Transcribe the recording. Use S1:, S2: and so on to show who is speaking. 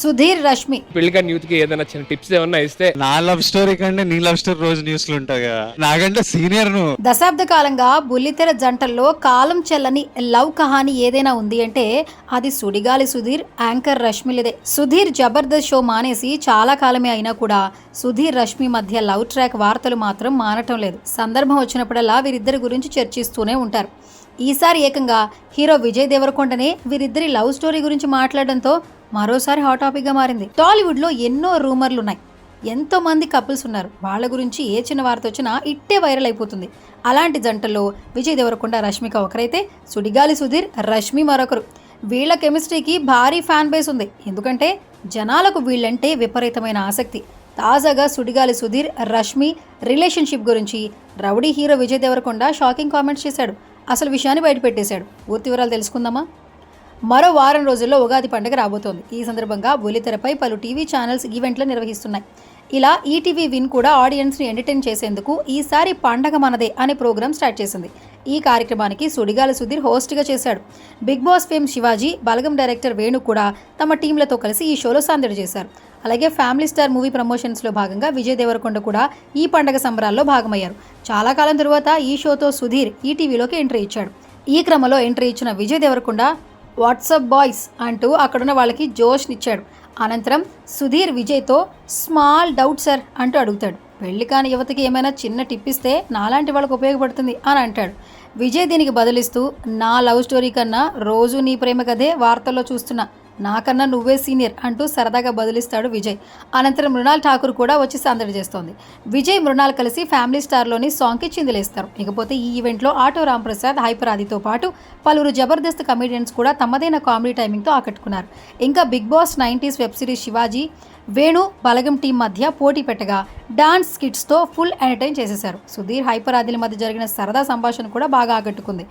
S1: సుధీర్ రష్మి.
S2: పెళ్ళికాని యూత్కి ఏదైనా చిన్న టిప్స్ ఏమన్నా ఇస్తే?
S3: నా లవ్ స్టోరీ కంటే నీ లవ్ స్టోరీ రోజు న్యూస్లో ఉంటాయి కదా. నాకంటే సీనియర్ నువ్వు.
S1: దశాబ్ద కాలంగా బుల్లితెర జంటల్లో కాలం చెల్లని లవ్ కహాని ఏదైనా ఉంది అంటే అది సుడిగాలి సుధీర్ యాంకర్ రష్మిలదే. సుధీర్ జబర్దస్త్ షో మానేసి చాలా కాలమే అయినా కూడా సుధీర్ రష్మి మధ్య లవ్ ట్రాక్ వార్తలు మాత్రం మానటం లేదు. సందర్భం వచ్చినప్పుడల్లా వీరిద్దరి గురించి చర్చిస్తూనే ఉంటారు. ఈసారి ఏకంగా హీరో విజయ్ దేవరకొండనే వీరిద్దరి లవ్ స్టోరీ గురించి మాట్లాడడంతో మరోసారి హాట్ టాపిక్గా మారింది. టాలీవుడ్లో ఎన్నో రూమర్లు ఉన్నాయి. ఎంతో మంది కపుల్స్ ఉన్నారు. వాళ్ళ గురించి ఏ చిన్న వార్త వచ్చినా ఇట్టే వైరల్ అయిపోతుంది. అలాంటి జంటల్లో విజయ్ దేవరకొండ రష్మిక ఒకరైతే సుడిగాలి సుధీర్ రష్మి మరొకరు. వీళ్ళ కెమిస్ట్రీకి భారీ ఫ్యాన్ బేస్ ఉంది. ఎందుకంటే జనాలకు వీళ్ళంటే విపరీతమైన ఆసక్తి. తాజాగా సుడిగాలి సుధీర్ రష్మి రిలేషన్షిప్ గురించి rowdy hero Vijay Devarakonda shocking comments చేశాడు. అసలు విషయాన్ని బయటపెట్టేశాడు. పూర్తి వివరాలు తెలుసుకుందామా? మరో వారం రోజుల్లో ఉగాది పండుగ రాబోతోంది. ఈ సందర్భంగా బులితెరపై పలు టీవీ ఛానల్స్ ఈవెంట్లు నిర్వహిస్తున్నాయి. ఇలా ఈటీవీ విన్ కూడా ఆడియన్స్ని ఎంటర్టైన్ చేసేందుకు ఈసారి పండగ మనదే అనే ప్రోగ్రాం స్టార్ట్ చేసింది. ఈ కార్యక్రమానికి సుడిగాల సుధీర్ హోస్ట్గా చేశాడు. Bigg Boss fame Sivaji Balagam director Venu కూడా తమ టీంలతో కలిసి ఈ షోలో సందడి చేశారు. అలాగే ఫ్యామిలీ స్టార్ మూవీ ప్రమోషన్స్లో భాగంగా విజయ్ దేవరకొండ కూడా ఈ పండగ సంబరాల్లో భాగమయ్యారు. చాలా కాలం తరువాత ఈ షోతో సుధీర్ ఈటీవీలోకి ఎంట్రీ ఇచ్చాడు. ఈ క్రమంలో ఎంట్రీ ఇచ్చిన విజయ్ దేవరకొండ వాట్సప్ బాయ్స్ అంటూ అక్కడున్న వాళ్ళకి జోష్నిచ్చాడు. అనంతరం సుధీర్ విజయ్తో స్మాల్ డౌట్ సార్ అంటూ అడుగుతాడు. పెళ్ళి కాని యువతకి ఏమైనా చిన్న టిప్ ఇస్తే నాలాంటి వాళ్ళకి ఉపయోగపడుతుంది అని అంటాడు. విజయ్ దీనికి బదులిస్తూ నా లవ్ స్టోరీ కన్నా రోజు నీ ప్రేమ కథే వార్తల్లో చూస్తున్నా. నాకన్నా నువ్వే సీనియర్ అంటూ సరదాగా బదులిస్తాడు విజయ్. అనంతరం మృణాల్ ఠాకూర్ కూడా వచ్చి సందడి చేస్తోంది. విజయ్ మృణాల్ కలిసి ఫ్యామిలీ స్టార్లోని సాంగ్కి చిందులేస్తారు. ఇకపోతే ఈ ఈవెంట్లో ఆటో రాంప్రసాద్ హైపర్ ఆదితో పాటు పలువురు జబర్దస్త్ కమెడియన్స్ కూడా తమదైన కామెడీ టైమింగ్తో ఆకట్టుకున్నారు. ఇంకా Bigg Boss nineties web series Sivaji Venu Balagam team మధ్య పోటీ పెట్టగా డాన్స్ స్కిట్స్తో ఫుల్ ఎంటర్టైన్ చేసేశారు. సుధీర్ హైపర్ ఆదిల మధ్య జరిగిన సరదా సంభాషణ కూడా బాగా ఆకట్టుకుంది.